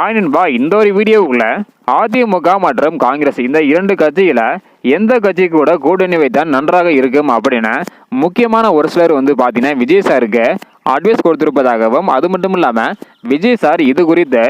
Hi நண்பா இந்த ஒரு வீடியோவுக்குள்ள அதிமுக மற்றும் காங்கிரஸ் இந்த இரண்டு கட்சிகளை எந்த கட்சி கூட கூட்டணி வைத்தால் நன்றாக இருக்கும் அப்படின்னு முக்கியமான ஒரு சிலர் வந்து பார்த்தீங்கன்னா விஜய் சாருக்கு அட்வைஸ் கொடுத்திருப்பதாகவும் அது மட்டும் இல்லாமல் விஜய் சார் இது குறித்து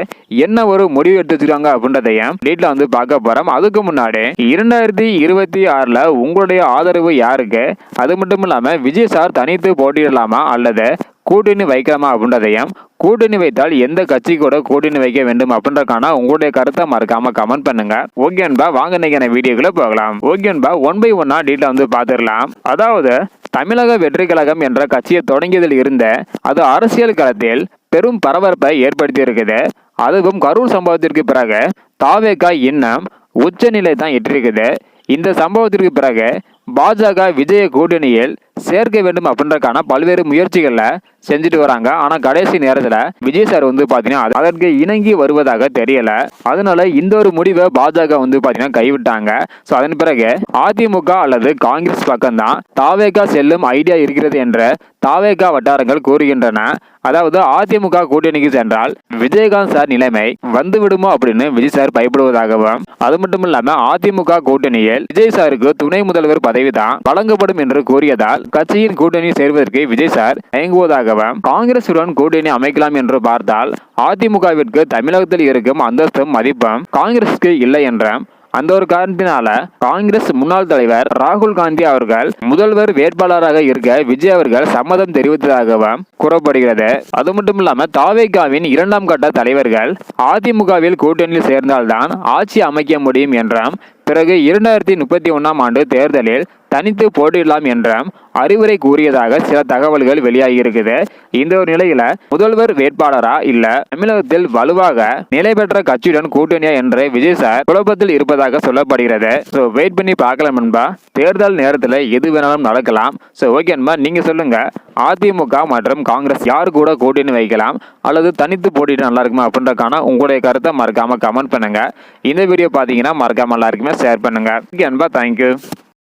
என்ன ஒரு முடிவு எடுத்து வச்சிருக்காங்க அப்படின்றதையும் டீட்டில் வந்து பார்க்க போகிறோம் அதுக்கு முன்னாடி இரண்டாயிரத்தி இருபத்தி ஆறில் உங்களுடைய ஆதரவு யாருக்கு? அது மட்டும் இல்லாமல் விஜய் சார் தனித்து போட்டியிடலாமா அல்லது கூட்டணி வைக்கலாமா அப்படின்றதையும் கூட்டணி வைத்தால் எந்த கட்சி கூட கூட்டணி வைக்க வேண்டும் அப்படின்றக்கான உங்களுடைய கருத்தை மறக்காம கமெண்ட் பண்ணுங்க. ஓகேன்பா வாங்க இன்னைக்கான வீடியோக்குள்ள போகலாம். ஓகேன்பா ஒன் பை ஒன்னா டீட்டில் வந்து பார்த்துடலாம். அதாவது தமிழக வெற்றி கழகம் என்ற கட்சியை தொடங்கியதில் இருந்த அது அரசியல் களத்தில் பெரும் பரபரப்பை ஏற்படுத்தி இருக்குது அதுவும் கரூர் சம்பவத்திற்கு பிறகு தாவேகா இன்னும் உச்சநிலை தான் எட்டிருக்குது இந்த சம்பவத்திற்கு பிறகு பாஜக விஜய கூட்டணியில் சேர்க்க வேண்டும் அப்படின்றக்கான பல்வேறு முயற்சிகளில் செஞ்சுட்டு வராங்க. ஆனால் கடைசி நேரத்தில் விஜய் சார் வந்து பார்த்தீங்கன்னா அதற்கு இணங்கி வருவதாக தெரியல. அதனால இந்த ஒரு முடிவை பாஜக வந்து பார்த்தீங்கன்னா கைவிட்டாங்க. ஸோ அதன் பிறகு அதிமுக அல்லது காங்கிரஸ் பக்கம்தான் தாவேகா செல்லும் ஐடியா இருக்கிறது என்று தாவேகா வட்டாரங்கள் கூறுகின்றன. அதாவது அதிமுக கூட்டணிக்கு சென்றால் விஜயகாந்த் சார் நிலைமை வந்து விடுமோ அப்படின்னு விஜய் சார் பயப்படுவதாகவும் அது மட்டும் இல்லாம அதிமுக கூட்டணியில் விஜய் சாருக்கு துணை முதல்வர் பதவி தான் வழங்கப்படும் என்று கூறியதால் கட்சியின் கூட்டணி சேர்வதற்கு விஜய் சார் தயங்குவதாகவும் காங்கிரசுடன் கூட்டணி அமைக்கலாம் என்று பார்த்தால் அதிமுகவிற்கு தமிழகத்தில் இருக்கும் அந்தஸ்தும் மதிப்பும் காங்கிரசுக்கு இல்லை என்றும் அந்த ஒரு காரணத்தினால காங்கிரஸ் முன்னாள் தலைவர் ராகுல் காந்தி அவர்கள் முதல்வர் வேட்பாளராக இருக்க விஜய் அவர்கள் சம்மதம் தெரிவித்ததாகவும் கூறப்படுகிறது. அது மட்டும் இல்லாம தாவேகாவின் இரண்டாம் கட்ட தலைவர்கள் அதிமுகவில் கூட்டணியில் சேர்ந்தால்தான் ஆட்சி அமைக்க முடியும் என்றும் பிறகு இரண்டாயிரத்தி முப்பத்தி ஒன்றாம் ஆண்டு தேர்தலில் தனித்து போட்டியிடலாம் என்றும் அறிவுரை கூறியதாக சில தகவல்கள் வெளியாகி இருக்குது இந்த ஒரு நிலையில முதல்வர் வேட்பாளரா இல்ல தமிழகத்தில் வலுவாக நிலை பெற்ற கட்சியுடன் கூட்டணியா என்று விஜய் சார் குழப்பத்தில் இருப்பதாக சொல்லப்படுகிறது. ஸோ வெயிட் பண்ணி பார்க்கலாம் நண்பா. தேர்தல் நேரத்தில் எது வேணாலும் நடக்கலாம். ஸோ ஓகே நண்பா நீங்க சொல்லுங்க. அதிமுக மற்றும் காங்கிரஸ் யார் கூட கூட்டணி வைக்கலாம்? அல்லது தனித்து போட்டிட்டு நல்லா இருக்குமா அப்படின்றக்கான உங்களுடைய கருத்தை மறக்காம கமெண்ட் பண்ணுங்க. இந்த வீடியோ பார்த்தீங்கன்னா மறக்காம எல்லாருக்குமே ஷேர் பண்ணுங்க. ஓகே நண்பா தேங்க்யூ